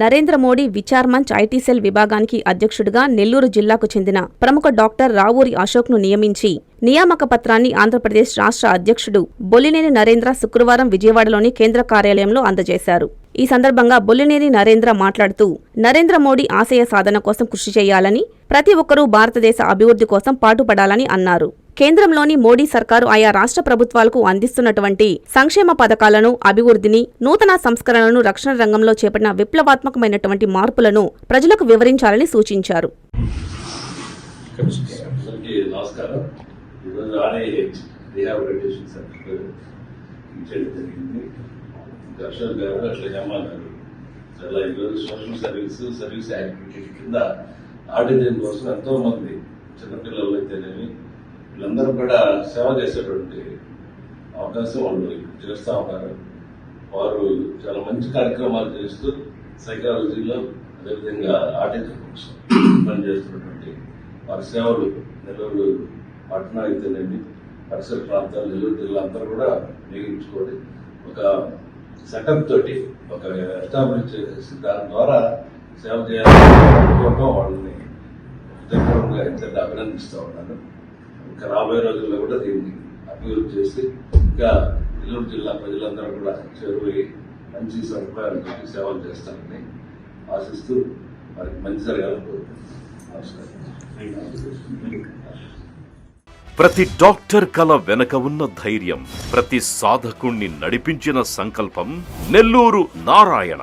Narendra Modi Vichar Manch IT cell విభాగానికి అధ్యక్షుడిగా నెల్లూరు జిల్లాకు చెందిన ప్రముఖ డాక్టర్ రావూరి అశోక్ను నియమించి నియామక పత్రాన్ని ఆంధ్రప్రదేశ్ రాష్ట్ర అధ్యక్షుడు బొల్లినేని నరేంద్ర శుక్రవారం విజయవాడలోని కేంద్ర కార్యాలయంలో అందజేశారు. ఈ సందర్భంగా బొల్లినేని నరేంద్ర మాట్లాడుతూ నరేంద్ర మోడీ ఆశయ సాధన కోసం కృషి చేయాలని ప్రతి ఒక్కరూ భారతదేశ అభివృద్ధి కోసం పాటుపడాలని అన్నారు. కేంద్రంలోని మోడీ సర్కారు ఆయా రాష్ట్ర ప్రభుత్వాలకు అందిస్తున్నటువంటి సంక్షేమ పథకాలను అభివృద్ధిని నూతన సంస్కరణలను రక్షణ రంగంలో చేపట్టిన విప్లవాత్మకమైనటువంటి మార్పులను ప్రజలకు వివరించాలని సూచించారు. అందరికీ చాలా ఈరోజు సోషల్ సర్వీస్ సర్వీస్ యాక్టివిటీ కింద ఆర్టిజన్ కోసం ఎంతో మంది చిన్నపిల్లలు అయితేనేమి వీళ్ళందరూ కూడా సేవ చేసేటువంటి అవకాశం వాళ్ళు చేస్తూ ఉన్నారు. వారు చాలా మంచి కార్యక్రమాలు చేస్తూ సైకాలజీలో అదేవిధంగా ఆర్టిజం పనిచేస్తున్నటువంటి వారి సేవలు నెల్లూరు పట్టణ అయితేనేమి పరిసర ప్రాంతాలు నెల్లూరు జిల్లా అంతా కూడా మిగిలించుకొని ఒక సెటప్ తోటి ఒక ఎస్టాబ్లిష్ చేసి దాని ద్వారా సేవ చేయాలని వాళ్ళని హృదయపూర్వకంగా ఎంత అభినందిస్తూ ఉన్నాను. ఇంకా రాబోయే రోజుల్లో కూడా దీన్ని అభివృద్ధి చేసి ఇంకా నెల్లూరు జిల్లా ప్రజలందరూ కూడా చేరువై మంచి సదుపాయాలతో సేవలు చేస్తారని ఆశిస్తూ వారికి మంచి జరగాలని కోరుకుంటున్నాను. నమస్కారం. ప్రతి డాక్టర్ కల వెనక ఉన్న ధైర్యం ప్రతి సాధకుణ్ణి నడిపించిన సంకల్పం నెల్లూరు నారాయణ.